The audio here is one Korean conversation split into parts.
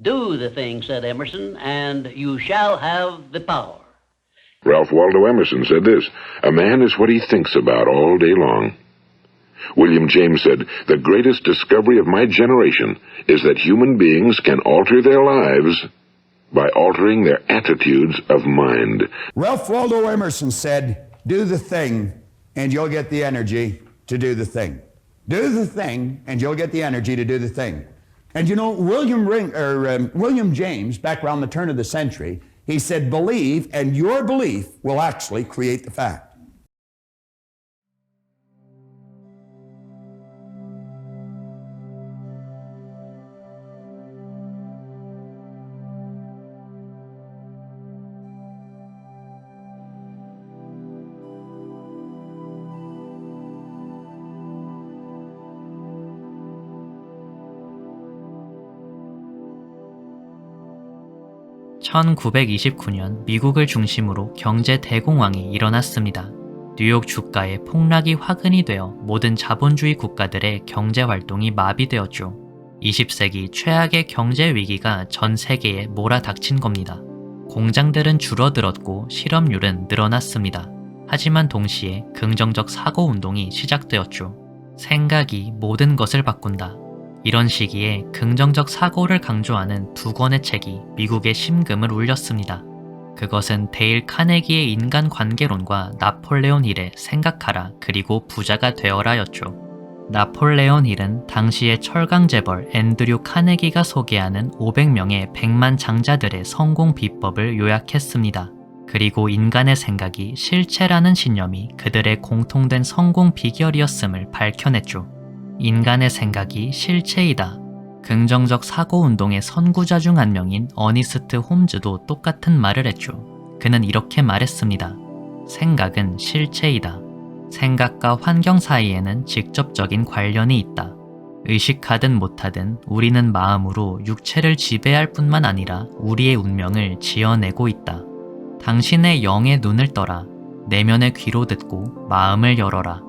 Do the thing, said Emerson, and you shall have the power. Ralph Waldo Emerson said this A man is what he thinks about all day long. William James said, The greatest discovery of my generation is that human beings can alter their lives by altering their attitudes of mind. Ralph Waldo Emerson said, Do the thing, and you'll get the energy to do the thing. Do the thing, and you'll get the energy to do the thing. And you know, William, Ring, or, um, William James, back around the turn of the century, he said, Believe, and your belief will actually create the fact. (1929년) 미국을 중심으로 경제 대공황이 일어났습니다. 뉴욕 주가의 폭락이 화근이 되어 모든 자본주의 국가들의 경제 활동이 마비되었죠. 20세기 최악의 경제 위기가 전 세계에 몰아닥친 겁니다. 공장들은 줄어들었고 실업률은 늘어났습니다. 하지만 동시에 긍정적 사고 운동이 시작되었죠. 생각이 모든 것을 바꾼다. 이런 시기에 긍정적 사고를 강조하는 두 권의 책이 미국의 심금을 울렸습니다. 그것은 데일 카네기의 인간 관계론과 나폴레온 힐의 생각하라 그리고 부자가 되어라였죠. 나폴레온 힐은 당시의 철강 재벌 앤드류 카네기가 소개하는 500명의 100만 장자들의 성공 비법을 요약했습니다. 그리고 인간의 생각이 실체라는 신념이 그들의 공통된 성공 비결이었음을 밝혀냈죠. 인간의 생각이 실체이다. 긍정적 사고 운동의 선구자 중 한 명인 어니스트 홈즈도 똑같은 말을 했죠. 그는 이렇게 말했습니다. 생각은 실체이다. 생각과 환경 사이에는 직접적인 관련이 있다. 의식하든 못하든 우리는 마음으로 육체를 지배할 뿐만 아니라 우리의 운명을 지어내고 있다. 당신의 영의 눈을 떠라. 내면의 귀로 듣고 마음을 열어라.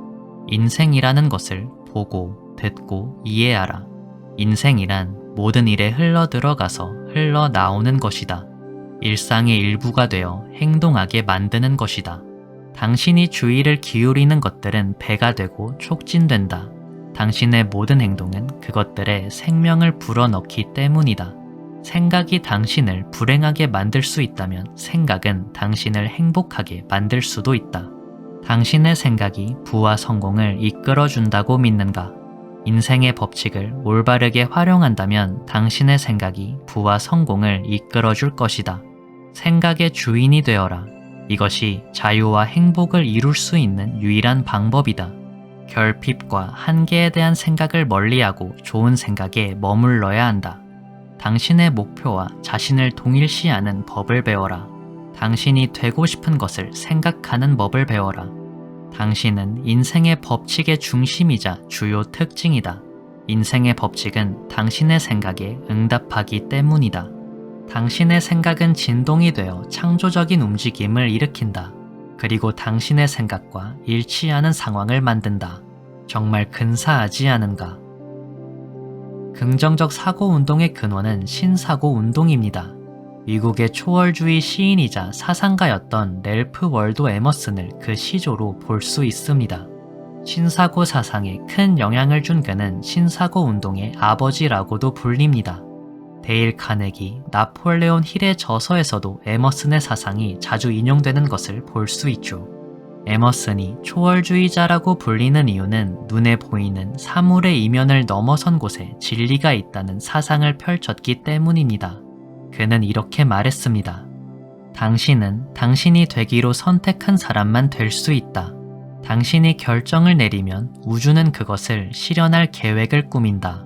인생이라는 것을 보고 듣고 이해하라. 인생이란 모든 일에 흘러 들어가서 흘러 나오는 것이다. 일상의 일부가 되어 행동하게 만드는 것이다. 당신이 주의를 기울이는 것들은 배가 되고 촉진된다. 당신의 모든 행동은 그것들의 생명을 불어넣기 때문이다. 생각이 당신을 불행하게 만들 수 있다면 생각은 당신을 행복하게 만들 수도 있다. 당신의 생각이 부와 성공을 이끌어준다고 믿는가? 인생의 법칙을 올바르게 활용한다면 당신의 생각이 부와 성공을 이끌어줄 것이다. 생각의 주인이 되어라. 이것이 자유와 행복을 이룰 수 있는 유일한 방법이다. 결핍과 한계에 대한 생각을 멀리하고 좋은 생각에 머물러야 한다. 당신의 목표와 자신을 동일시하는 법을 배워라. 당신이 되고 싶은 것을 생각하는 법을 배워라. 당신은 인생의 법칙의 중심이자 주요 특징이다. 인생의 법칙은 당신의 생각에 응답하기 때문이다. 당신의 생각은 진동이 되어 창조적인 움직임을 일으킨다. 그리고 당신의 생각과 일치하는 상황을 만든다. 정말 근사하지 않은가? 긍정적 사고 운동의 근원은 신사고 운동입니다. 미국의 초월주의 시인이자 사상가였던 렐프 월도 에머슨을 그 시조로 볼 수 있습니다. 신사고 사상에 큰 영향을 준 그는 신사고 운동의 아버지라고도 불립니다. 데일 카네기, 나폴레온 힐의 저서에서도 에머슨의 사상이 자주 인용되는 것을 볼 수 있죠. 에머슨이 초월주의자라고 불리는 이유는 눈에 보이는 사물의 이면을 넘어선 곳에 진리가 있다는 사상을 펼쳤기 때문입니다. 그는 이렇게 말했습니다. 당신은 당신이 되기로 선택한 사람만 될 수 있다. 당신이 결정을 내리면 우주는 그것을 실현할 계획을 꾸민다.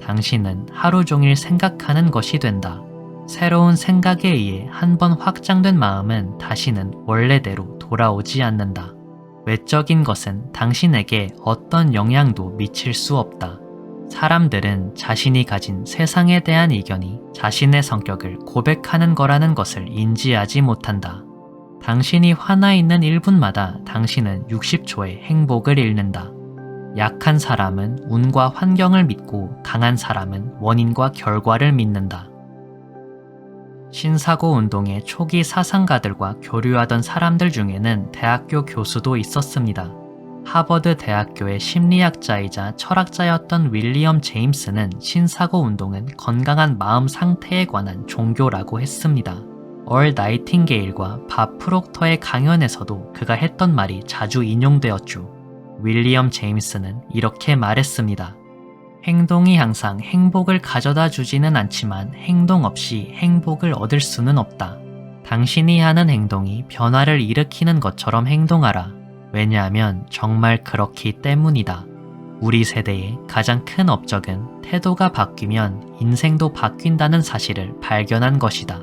당신은 하루 종일 생각하는 것이 된다. 새로운 생각에 의해 한 번 확장된 마음은 다시는 원래대로 돌아오지 않는다. 외적인 것은 당신에게 어떤 영향도 미칠 수 없다. 사람들은 자신이 가진 세상에 대한 이견이 자신의 성격을 고백하는 거라는 것을 인지하지 못한다. 당신이 화나 있는 1분마다 당신은 60초의 행복을 잃는다. 약한 사람은 운과 환경을 믿고 강한 사람은 원인과 결과를 믿는다. 신사고 운동의 초기 사상가들과 교류하던 사람들 중에는 대학교 교수도 있었습니다. 하버드 대학교의 심리학자이자 철학자였던 윌리엄 제임스는 신사고 운동은 건강한 마음 상태에 관한 종교라고 했습니다. 얼 나이팅게일과 밥 프록터의 강연에서도 그가 했던 말이 자주 인용되었죠. 윌리엄 제임스는 이렇게 말했습니다. 행동이 항상 행복을 가져다 주지는 않지만 행동 없이 행복을 얻을 수는 없다. 당신이 하는 행동이 변화를 일으키는 것처럼 행동하라. 왜냐하면 정말 그렇기 때문이다. 우리 세대의 가장 큰 업적은 태도가 바뀌면 인생도 바뀐다는 사실을 발견한 것이다.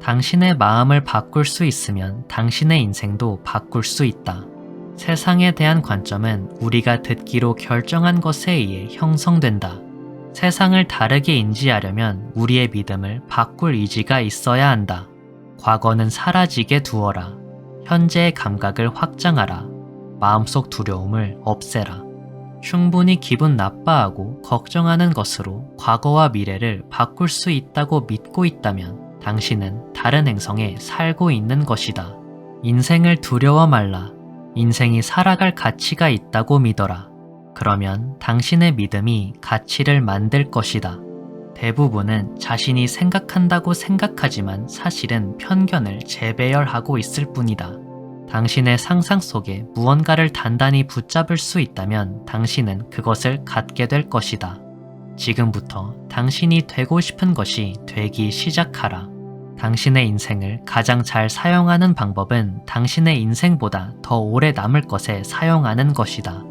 당신의 마음을 바꿀 수 있으면 당신의 인생도 바꿀 수 있다. 세상에 대한 관점은 우리가 듣기로 결정한 것에 의해 형성된다. 세상을 다르게 인지하려면 우리의 믿음을 바꿀 의지가 있어야 한다. 과거는 사라지게 두어라. 현재의 감각을 확장하라. 마음속 두려움을 없애라. 충분히 기분 나빠하고 걱정하는 것으로 과거와 미래를 바꿀 수 있다고 믿고 있다면 당신은 다른 행성에 살고 있는 것이다. 인생을 두려워 말라. 인생이 살아갈 가치가 있다고 믿어라. 그러면 당신의 믿음이 가치를 만들 것이다. 대부분은 자신이 생각한다고 생각하지만 사실은 편견을 재배열하고 있을 뿐이다. 당신의 상상 속에 무언가를 단단히 붙잡을 수 있다면 당신은 그것을 갖게 될 것이다. 지금부터 당신이 되고 싶은 것이 되기 시작하라. 당신의 인생을 가장 잘 사용하는 방법은 당신의 인생보다 더 오래 남을 것에 사용하는 것이다.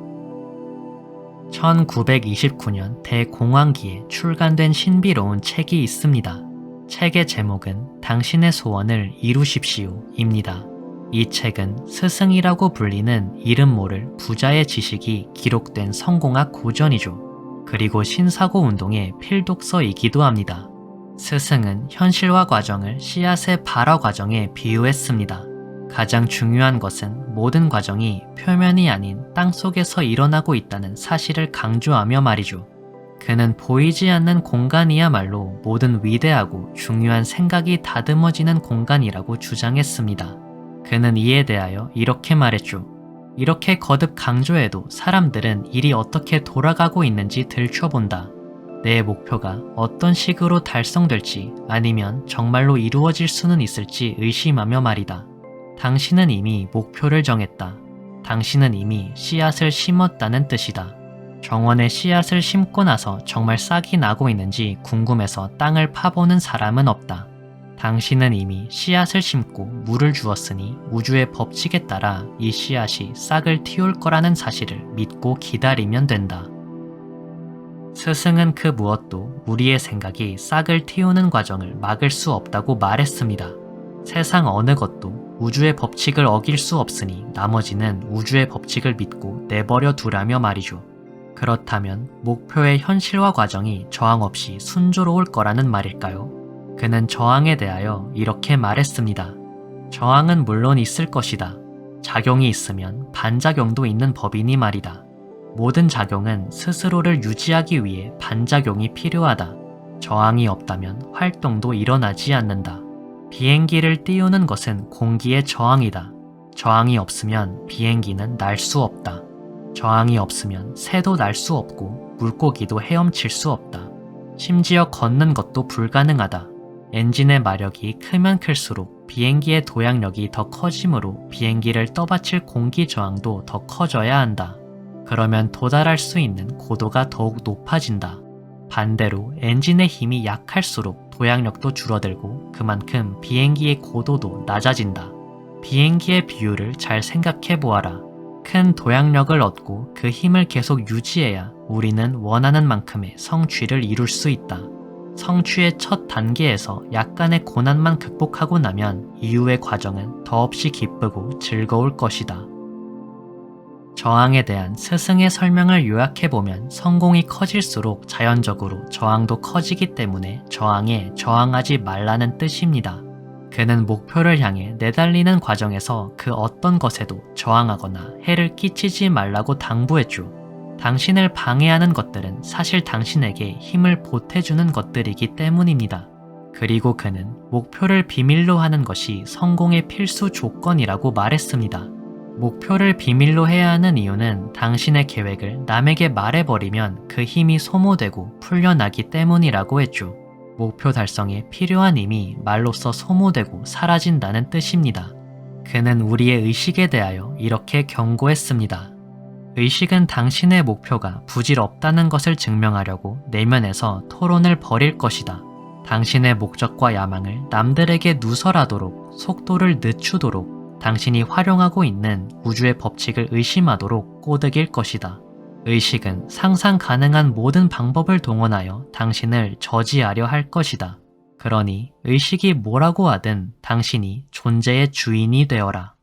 1929년 대공황기에 출간된 신비로운 책이 있습니다. 책의 제목은 당신의 소원을 이루십시오입니다. 이 책은 스승이라고 불리는 이름 모를 부자의 지식이 기록된 성공학 고전이죠. 그리고 신사고 운동의 필독서이기도 합니다. 스승은 현실화 과정을 씨앗의 발화 과정에 비유했습니다. 가장 중요한 것은 모든 과정이 표면이 아닌 땅 속에서 일어나고 있다는 사실을 강조하며 말이죠. 그는 보이지 않는 공간이야말로 모든 위대하고 중요한 생각이 다듬어지는 공간이라고 주장했습니다. 그는 이에 대하여 이렇게 말했죠. 이렇게 거듭 강조해도 사람들은 일이 어떻게 돌아가고 있는지 들춰본다. 내 목표가 어떤 식으로 달성될지 아니면 정말로 이루어질 수는 있을지 의심하며 말이다. 당신은 이미 목표를 정했다. 당신은 이미 씨앗을 심었다는 뜻이다. 정원에 씨앗을 심고 나서 정말 싹이 나고 있는지 궁금해서 땅을 파보는 사람은 없다. 당신은 이미 씨앗을 심고 물을 주었으니 우주의 법칙에 따라 이 씨앗이 싹을 틔울 거라는 사실을 믿고 기다리면 된다. 스승은 그 무엇도 우리의 생각이 싹을 틔우는 과정을 막을 수 없다고 말했습니다. 세상 어느 것도 우주의 법칙을 어길 수 없으니 나머지는 우주의 법칙을 믿고 내버려 두라며 말이죠. 그렇다면 목표의 현실화 과정이 저항 없이 순조로울 거라는 말일까요? 그는 저항에 대하여 이렇게 말했습니다. 저항은 물론 있을 것이다. 작용이 있으면 반작용도 있는 법이니 말이다. 모든 작용은 스스로를 유지하기 위해 반작용이 필요하다. 저항이 없다면 활동도 일어나지 않는다. 비행기를 띄우는 것은 공기의 저항이다. 저항이 없으면 비행기는 날 수 없다. 저항이 없으면 새도 날 수 없고 물고기도 헤엄칠 수 없다. 심지어 걷는 것도 불가능하다. 엔진의 마력이 크면 클수록 비행기의 도약력이 더 커지므로 비행기를 떠받칠 공기 저항도 더 커져야 한다. 그러면 도달할 수 있는 고도가 더욱 높아진다. 반대로 엔진의 힘이 약할수록 도약력도 줄어들고 그만큼 비행기의 고도도 낮아진다. 비행기의 비율을 잘 생각해 보아라. 큰 도약력을 얻고 그 힘을 계속 유지해야 우리는 원하는 만큼의 성취를 이룰 수 있다. 성취의 첫 단계에서 약간의 고난만 극복하고 나면 이후의 과정은 더없이 기쁘고 즐거울 것이다. 저항에 대한 스승의 설명을 요약해보면 성공이 커질수록 자연적으로 저항도 커지기 때문에 저항에 저항하지 말라는 뜻입니다. 그는 목표를 향해 내달리는 과정에서 그 어떤 것에도 저항하거나 해를 끼치지 말라고 당부했죠. 당신을 방해하는 것들은 사실 당신에게 힘을 보태주는 것들이기 때문입니다. 그리고 그는 목표를 비밀로 하는 것이 성공의 필수 조건이라고 말했습니다. 목표를 비밀로 해야 하는 이유는 당신의 계획을 남에게 말해버리면 그 힘이 소모되고 풀려나기 때문이라고 했죠. 목표 달성에 필요한 힘이 말로써 소모되고 사라진다는 뜻입니다. 그는 우리의 의식에 대하여 이렇게 경고했습니다. 의식은 당신의 목표가 부질없다는 것을 증명하려고 내면에서 토론을 벌일 것이다. 당신의 목적과 야망을 남들에게 누설하도록 속도를 늦추도록 당신이 활용하고 있는 우주의 법칙을 의심하도록 꼬드길 것이다. 의식은 상상 가능한 모든 방법을 동원하여 당신을 저지하려 할 것이다. 그러니 의식이 뭐라고 하든 당신이 존재의 주인이 되어라.